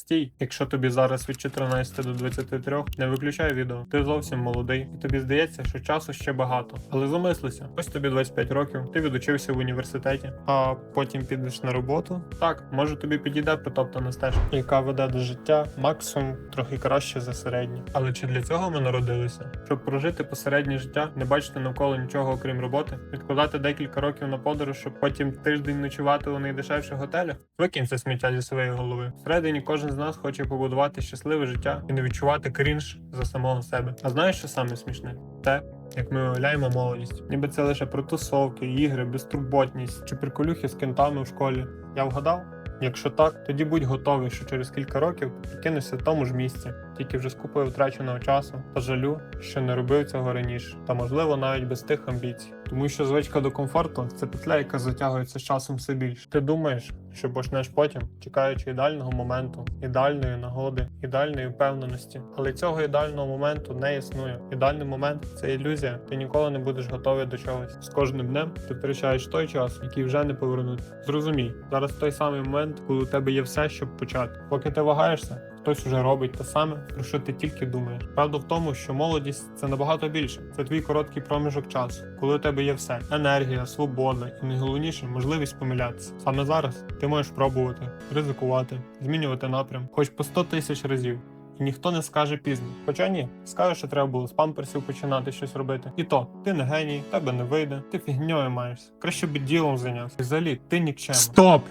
Стій, якщо тобі зараз від 14 до 23, не виключай відео. Ти зовсім молодий, і тобі здається, що часу ще багато. Але замислися, ось тобі 25 років, ти відучився в університеті, а потім підеш на роботу. Так, може тобі підійде потоптана стежка, яка веде до життя максимум трохи краще за середнє. Але чи для цього ми народилися? Щоб прожити посереднє життя, не бачити навколо нічого окрім роботи, відкладати декілька років на подорож, щоб потім тиждень ночувати у найдешевших готелях? Викинь це сміття зі своєї голови. Всередині кожен з нас хоче побудувати щасливе життя і не відчувати крінж за самого себе. А знаєш, що саме смішне? Те, як ми уявляємо молодість, ніби це лише про тусовки, ігри, безтурботність чи приколюхи з кентами в школі. Я вгадав? Якщо так, тоді будь готовий, що через кілька років прикинешся в тому ж місці, тільки вже з купою втраченого часу та жалю, що не робив цього раніше, та можливо навіть без тих амбіцій. Тому що звичка до комфорту це петля, яка затягується з часом все більше. Ти думаєш, що почнеш потім, чекаючи ідеального моменту, ідеальної нагоди, ідеальної впевненості. Але цього ідеального моменту не існує. Ідеальний момент це ілюзія. Ти ніколи не будеш готовий до чогось. З кожним днем ти втрачаєш той час, який вже не повернути. Зрозумій, зараз той самий момент, коли у тебе є все, щоб почати. Поки ти вагаєшся. Хтось уже робить те саме, про що ти тільки думаєш. Правда в тому, що молодість це набагато більше. Це твій короткий проміжок часу, коли у тебе є все: енергія, свобода і найголовніше можливість помилятися. Саме зараз ти можеш пробувати, ризикувати, змінювати напрям, хоч по 100 тисяч разів. Ніхто не скаже пізно. Хоча ні, скаже, що треба було з памперсів починати щось робити. І то, ти не геній, тебе не вийде, ти фігньою маєшся. Краще би ділом зайнявся. Взагалі, ти нікчема. Стоп!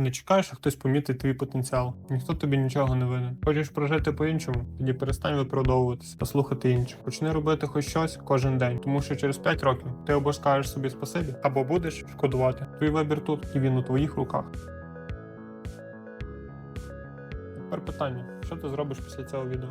Не чекаєш, що хтось помітить твій потенціал. Ніхто тобі нічого не винен. Хочеш прожити по-іншому, тоді перестань виправдовуватися та слухати інших. Почни робити хоч щось кожен день, тому що через 5 років ти або скажеш собі спасибі, або будеш шкодувати. Твій вибір тут і він у твоїх руках. Тепер питання: що ти зробиш після цього відео?